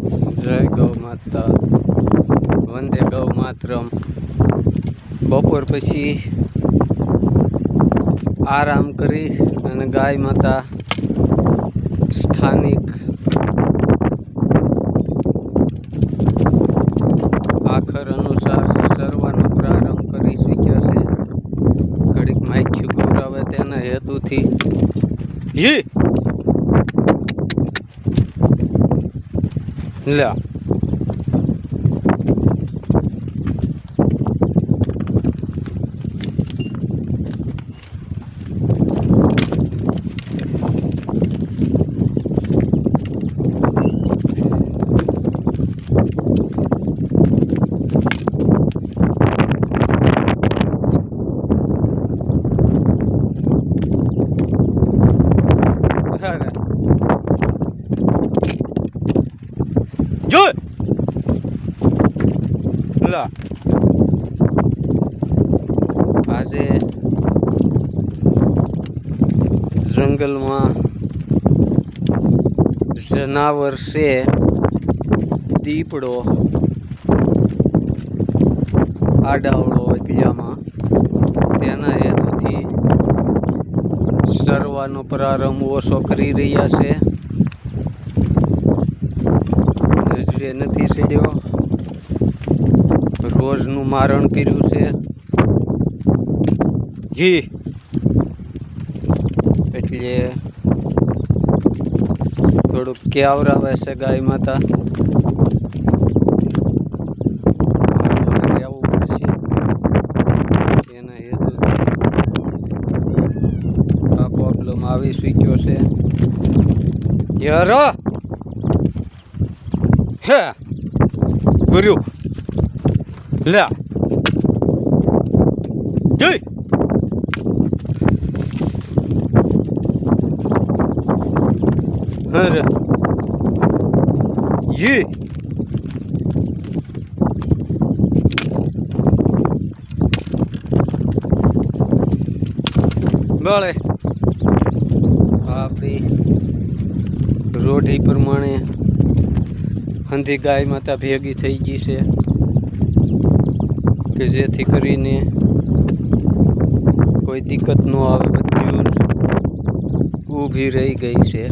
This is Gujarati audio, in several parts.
જય ગૌ માતા. વંદે ગૌ માતરમ. બપોર પછી આરામ કરી અને ગાય માતા સ્થાનિક આખર અનુસાર સરવાનો પ્રારંભ કરી શક્યા છે. ઘડીક માખ્યું ગૌરાવે તેના હેતુથી. યે! ля. જો લા આજે જંગલમાં જનાવર છે દીપડો, આડાવડો એકલામાં તેના હેતુથી સરવાનો પ્રારંભ ઓછો કરી રહ્યા છે. નજરે નથી ચડ્યો રોજનું મારણ કર્યું છે. જી. એટલે થોડુંક કેવરાવે છે ગાય માતા? આવી શીખ્યો છે. યાર! હે ગુરુ. લે. જય અરે યે. બળે. આપણી રોઢી પ્રમાણે હંધી ગાય માતા ભેગી થઈ ગઈ છે કે જેથી કરીને કોઈ દિક્કત ન આવે બધું ઊભી રહી ગઈ છે.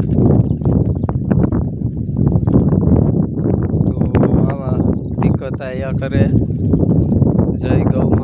તો આવા દિક્કત આવ્યા કરે. જય ગૌ